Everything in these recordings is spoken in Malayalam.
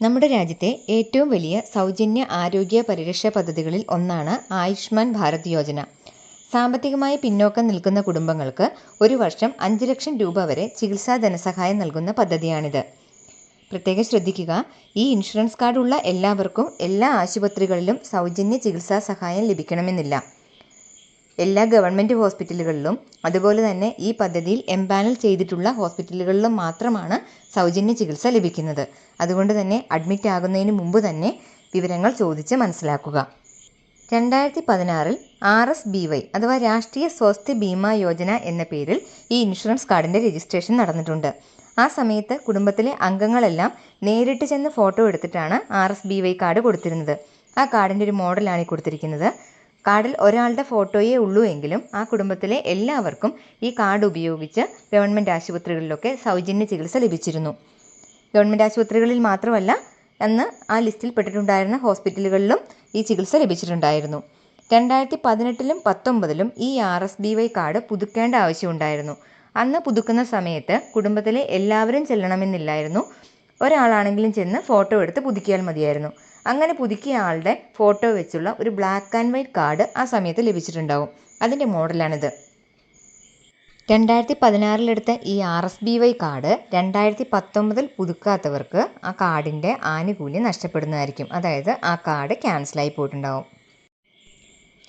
നമ്മുടെ രാജ്യത്തെ ഏറ്റവും വലിയ സൗജന്യ ആരോഗ്യ പരിരക്ഷ പദ്ധതികളിൽ ഒന്നാണ് ആയുഷ്മാൻ ഭാരത് യോജന. സാമ്പത്തികമായി പിന്നോക്കം നിൽക്കുന്ന കുടുംബങ്ങൾക്ക് ഒരു വർഷം അഞ്ച് ലക്ഷം രൂപ വരെ ചികിത്സാ ധനസഹായം നൽകുന്ന പദ്ധതിയാണിത്. പ്രത്യേകം ശ്രദ്ധിക്കുക ഈ ഇൻഷുറൻസ് കാർഡുള്ള എല്ലാവർക്കും എല്ലാ ആശുപത്രികളിലും സൗജന്യ ചികിത്സാ സഹായം ലഭിക്കണമെന്നില്ല. എല്ലാ ഗവൺമെന്റ് ഹോസ്പിറ്റലുകളിലും അതുപോലെ തന്നെ ഈ പദ്ധതിയിൽ എംപാനൽ ചെയ്തിട്ടുള്ള ഹോസ്പിറ്റലുകളിലും മാത്രമാണ് സൗജന്യ ചികിത്സ ലഭിക്കുന്നത്. അതുകൊണ്ട് തന്നെ അഡ്മിറ്റ് ആകുന്നതിന് മുമ്പ് തന്നെ വിവരങ്ങൾ ചോദിച്ച് മനസ്സിലാക്കുക. രണ്ടായിരത്തി പതിനാറിൽ ആർ എസ് ബി വൈ അഥവാ രാഷ്ട്രീയ സ്വാസ്ഥ്യ ബീമാ യോജന എന്ന പേരിൽ ഈ ഇൻഷുറൻസ് കാർഡിന്റെ രജിസ്ട്രേഷൻ നടന്നിട്ടുണ്ട്. ആ സമയത്ത് കുടുംബത്തിലെ അംഗങ്ങളെല്ലാം നേരിട്ട് ചെന്ന് ഫോട്ടോ എടുത്തിട്ടാണ് R S B Y card കൊടുത്തിരുന്നത്. ആ കാർഡിന്റെ ഒരു മോഡലാണ് ഈ കൊടുത്തിരിക്കുന്നത്. കാർഡിൽ ഒരാളുടെ ഫോട്ടോയേ ഉള്ളൂ എങ്കിലും ആ കുടുംബത്തിലെ എല്ലാവർക്കും ഈ കാർഡ് ഉപയോഗിച്ച് ഗവൺമെന്റ് ആശുപത്രികളിലൊക്കെ സൗജന്യ ചികിത്സ ലഭിച്ചിരുന്നു. ഗവൺമെന്റ് ആശുപത്രികളിൽ മാത്രമല്ല അന്ന് ആ ലിസ്റ്റിൽ പെട്ടിട്ടുണ്ടായിരുന്ന ഹോസ്പിറ്റലുകളിലും ഈ ചികിത്സ ലഭിച്ചിട്ടുണ്ടായിരുന്നു. രണ്ടായിരത്തി പതിനെട്ടിലും പത്തൊമ്പതിലും ഈ R S B Y card പുതുക്കേണ്ട ആവശ്യമുണ്ടായിരുന്നു. അന്ന് പുതുക്കുന്ന സമയത്ത് കുടുംബത്തിലെ എല്ലാവരും ചെല്ലണമെന്നില്ലായിരുന്നു. ഒരാളാണെങ്കിലും ചെന്ന് ഫോട്ടോ എടുത്ത് പുതുക്കിയാൽ മതിയായിരുന്നു. അങ്ങനെ പുതുക്കിയ ആളുടെ ഫോട്ടോ വെച്ചുള്ള ഒരു ബ്ലാക്ക് ആൻഡ് വൈറ്റ് കാർഡ് ആ സമയത്ത് ലഭിച്ചിട്ടുണ്ടാവും. അതിന്റെ മോഡലാണിത്. രണ്ടായിരത്തി പതിനാറിലെടുത്ത ഈ R S B Y card രണ്ടായിരത്തി പത്തൊമ്പതിൽ പുതുക്കാത്തവർക്ക് ആ കാർഡിന്റെ ആനുകൂല്യം നഷ്ടപ്പെടുന്നതായിരിക്കും. അതായത് ആ കാർഡ് ക്യാൻസലായി പോയിട്ടുണ്ടാവും.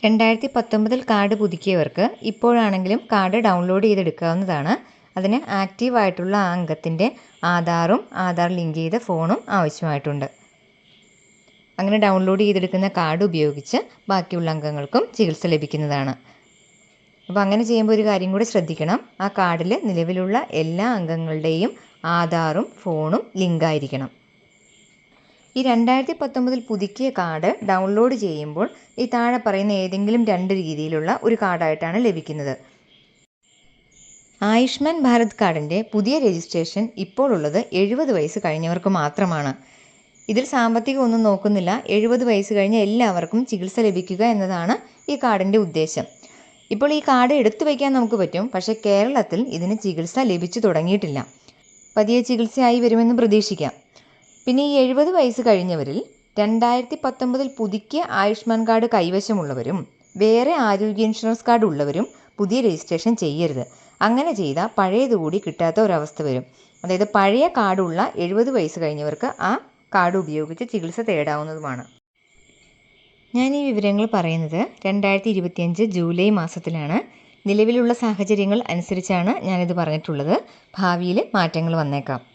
രണ്ടായിരത്തി പത്തൊമ്പതിൽ കാർഡ് പുതുക്കിയവർക്ക് ഇപ്പോഴാണെങ്കിലും കാർഡ് ഡൗൺലോഡ് ചെയ്തെടുക്കാവുന്നതാണ്. അതിന് ആക്റ്റീവായിട്ടുള്ള ആ അംഗത്തിന്റെ ആധാറും ആധാർ ലിങ്ക് ചെയ്ത ഫോണും ആവശ്യമായിട്ടുണ്ട്. അങ്ങനെ ഡൗൺലോഡ് ചെയ്തെടുക്കുന്ന കാർഡ് ഉപയോഗിച്ച് ബാക്കിയുള്ള അംഗങ്ങൾക്കും ചികിത്സ ലഭിക്കുന്നതാണ്. അപ്പോൾ അങ്ങനെ ചെയ്യുമ്പോൾ ഒരു കാര്യം കൂടി ശ്രദ്ധിക്കണം. ആ കാർഡിൽ നിലവിലുള്ള എല്ലാ അംഗങ്ങളുടെയും ആധാറും ഫോണും ലിങ്കായിരിക്കണം ഈ രണ്ടായിരത്തി പത്തൊമ്പതിൽ പുതുക്കിയ കാർഡ് ഡൗൺലോഡ് ചെയ്യുമ്പോൾ ഈ താഴെ പറയുന്ന ഏതെങ്കിലും രണ്ട് രീതിയിലുള്ള ഒരു കാർഡായിട്ടാണ് ലഭിക്കുന്നത്. ആയുഷ്മാൻ ഭാരത് കാർഡിന്റെ പുതിയ രജിസ്ട്രേഷൻ ഇപ്പോൾ ഉള്ളത് എഴുപത് വയസ്സ് കഴിഞ്ഞവർക്ക് മാത്രമാണ്. ഇതിൽ സാമ്പത്തികം ഒന്നും നോക്കുന്നില്ല. എഴുപത് വയസ്സ് കഴിഞ്ഞ എല്ലാവർക്കും ചികിത്സ ലഭിക്കുക എന്നതാണ് ഈ കാർഡിന്റെ ഉദ്ദേശം. ഇപ്പോൾ ഈ കാർഡ് എടുത്തു വയ്ക്കാൻ നമുക്ക് പറ്റും. പക്ഷേ കേരളത്തിൽ ഇതിന് ചികിത്സ ലഭിച്ചു തുടങ്ങിയിട്ടില്ല. പതിയെ ചികിത്സയായി വരുമെന്ന് പ്രതീക്ഷിക്കാം. പിന്നെ ഈ എഴുപത് വയസ്സ് കഴിഞ്ഞവരിൽ രണ്ടായിരത്തി പത്തൊമ്പതിൽ പുതുക്കിയ ആയുഷ്മാൻ കാർഡ് കൈവശമുള്ളവരും വേറെ ആരോഗ്യ ഇൻഷുറൻസ് കാർഡ് ഉള്ളവരും പുതിയ രജിസ്ട്രേഷൻ ചെയ്യരുത്. അങ്ങനെ ചെയ്താൽ പഴയതുകൂടി കിട്ടാത്ത ഒരവസ്ഥ വരും. അതായത് പഴയ കാർഡുള്ള എഴുപത് വയസ്സ് കഴിഞ്ഞവർക്ക് ആ കാർഡ് ഉപയോഗിച്ച് ചികിത്സ തേടാവുന്നതുമാണ്. ഞാൻ ഈ വിവരങ്ങൾ പറയുന്നത് രണ്ടായിരത്തി ഇരുപത്തിയഞ്ച് ജൂലൈ മാസത്തിലാണ്. നിലവിലുള്ള സാഹചര്യങ്ങൾ അനുസരിച്ചാണ് ഞാനിത് പറഞ്ഞിട്ടുള്ളത്. ഭാവിയിൽ മാറ്റങ്ങൾ വന്നേക്കാം.